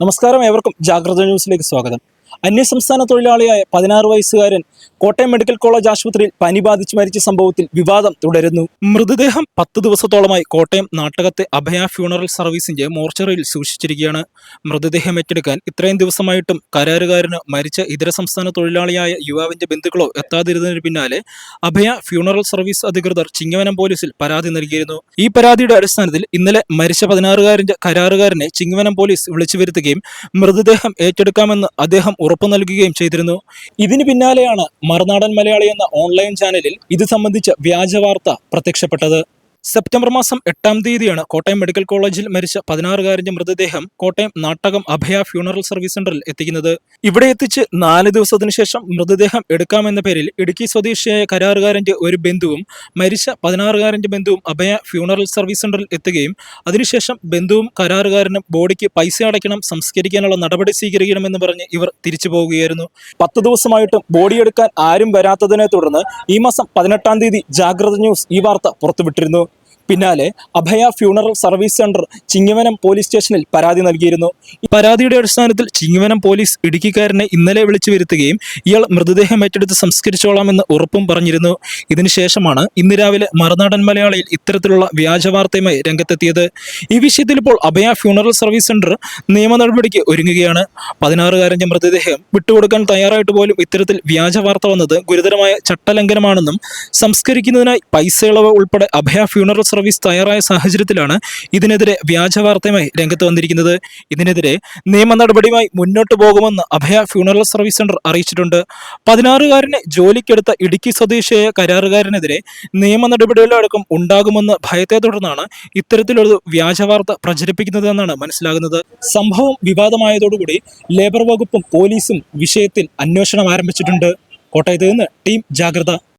നമസ്കാരം ഏവർക്കും ജാഗ്രത ന്യൂസിലേക്ക് സ്വാഗതം. അന്യസംസ്ഥാന തൊഴിലാളിയായ പതിനാറ് വയസ്സുകാരൻ കോട്ടയം മെഡിക്കൽ കോളേജ് ആശുപത്രിയിൽ പനി ബാധിച്ച് മരിച്ച സംഭവത്തിൽ വിവാദം തുടരുന്നു. മൃതദേഹം പത്ത് ദിവസത്തോളമായി കോട്ടയം നാട്ടകത്തെ അഭയ ഫ്യൂണറൽ സർവീസിന്റെ മോർച്ചറിയിൽ സൂക്ഷിച്ചിരിക്കുകയാണ്. മൃതദേഹം ഏറ്റെടുക്കാൻ ഇത്രയും ദിവസമായിട്ടും കരാറുകാരന് മരിച്ച ഇതര സംസ്ഥാന തൊഴിലാളിയായ യുവാവിന്റെ ബന്ധുക്കളോ എത്താതിരുന്നതിന് പിന്നാലെ അഭയ ഫ്യൂണറൽ സർവീസ് അധികൃതർ ചിങ്ങവനം പോലീസിൽ പരാതി നൽകിയിരുന്നു. ഈ പരാതിയുടെ അടിസ്ഥാനത്തിൽ ഇന്നലെ മരിച്ച പതിനാറുകാരന്റെ കരാറുകാരനെ ചിങ്ങവനം പോലീസ് വിളിച്ചു വരുത്തുകയും മൃതദേഹം ഏറ്റെടുക്കാമെന്ന് അദ്ദേഹം ഉറപ്പു നൽകുകയും ചെയ്തിരുന്നു. ഇതിന് പിന്നാലെയാണ് മറുനാടൻ മലയാളി എന്ന ഓൺലൈൻ ചാനലിൽ ഇത് സംബന്ധിച്ച വ്യാജ വാർത്ത പ്രത്യക്ഷപ്പെട്ടത്. സെപ്റ്റംബർ മാസം എട്ടാം തീയതിയാണ് കോട്ടയം മെഡിക്കൽ കോളേജിൽ മരിച്ച പതിനാറുകാരന്റെ മൃതദേഹം കോട്ടയം നാട്ടകം അഭയ ഫ്യൂണറൽ സർവീസ് സെന്ററിൽ എത്തിക്കുന്നത്. ഇവിടെ എത്തിച്ച് നാല് ദിവസത്തിനു ശേഷം മൃതദേഹം എടുക്കാമെന്ന പേരിൽ ഇടുക്കി സ്വദേശിയായ കരാറുകാരന്റെ ഒരു ബന്ധുവും മരിച്ച പതിനാറുകാരന്റെ ബന്ധുവും അഭയ ഫ്യൂണറൽ സർവീസ് സെന്ററിൽ എത്തുകയും അതിനുശേഷം ബന്ധുവും കരാറുകാരനും ബോഡിക്ക് പൈസ അടയ്ക്കണം സംസ്കരിക്കാനുള്ള നടപടി സ്വീകരിക്കണമെന്ന് പറഞ്ഞ് ഇവർ തിരിച്ചു പോവുകയായിരുന്നു. പത്ത് ദിവസമായിട്ടും ബോഡി എടുക്കാൻ ആരും വരാത്തതിനെ തുടർന്ന് ഈ മാസം പതിനെട്ടാം തീയതി ജാഗ്രത ന്യൂസ് ഈ വാർത്ത പുറത്തുവിട്ടിരുന്നു. പിന്നാലെ Abhaya funeral service centre Chingavanam police സ്റ്റേഷനിൽ പരാതി നൽകിയിരുന്നു. പരാതിയുടെ അടിസ്ഥാനത്തിൽ ചിങ്ങവനം പോലീസ് ഇടുക്കിക്കാരനെ ഇന്നലെ വിളിച്ചു വരുത്തുകയും ഇയാൾ മൃതദേഹം ഏറ്റെടുത്ത് സംസ്കരിച്ചോളാമെന്ന് ഉറപ്പും പറഞ്ഞിരുന്നു. ഇതിനുശേഷമാണ് ഇന്ന് രാവിലെ മറുനാടൻ മലയാളിയിൽ ഇത്തരത്തിലുള്ള വ്യാജ വാർത്തയുമായി രംഗത്തെത്തിയത്. ഈ വിഷയത്തിൽ ഇപ്പോൾ അഭയ ഫ്യൂണറൽ സർവീസ് സെന്റർ നിയമ നടപടിക്ക് ഒരുങ്ങുകയാണ്. പതിനാറുകാരന്റെ മൃതദേഹം വിട്ടുകൊടുക്കാൻ തയ്യാറായിട്ട് പോലും ഇത്തരത്തിൽ വ്യാജ വാർത്ത വന്നത് ഗുരുതരമായ ചട്ടലംഘനമാണെന്നും സംസ്കരിക്കുന്നതിനായി പൈസ ഉൾപ്പെടെ അഭയ ഫ്യൂണറൽ സർവീസ് തയ്യാറായ സാഹചര്യത്തിലാണ് ഇതിനെതിരെ വ്യാജ വാർത്തയുമായി രംഗത്ത് വന്നിരിക്കുന്നത്. ഇതിനെതിരെ നിയമ നടപടിയുമായി മുന്നോട്ട് പോകുമെന്ന് അഭയ ഫ്യൂണറൽ സർവീസ് സെന്റർ അറിയിച്ചിട്ടുണ്ട്. പതിനാറുകാരനെ ജോലിക്കെടുത്ത ഇടുക്കി സ്വദേശിയായ കരാറുകാരനെതിരെ നിയമ നടപടികളടക്കം ഉണ്ടാകുമെന്ന് ഭയത്തെ തുടർന്നാണ് ഇത്തരത്തിലൊരു വ്യാജ വാർത്ത പ്രചരിപ്പിക്കുന്നതെന്നാണ് മനസ്സിലാകുന്നത്. സംഭവം വിവാദമായതോടുകൂടി ലേബർ വകുപ്പും പോലീസും വിഷയത്തിൽ അന്വേഷണം ആരംഭിച്ചിട്ടുണ്ട്. കോട്ടയത്ത് നിന്ന് ടീം ജാഗ്രത.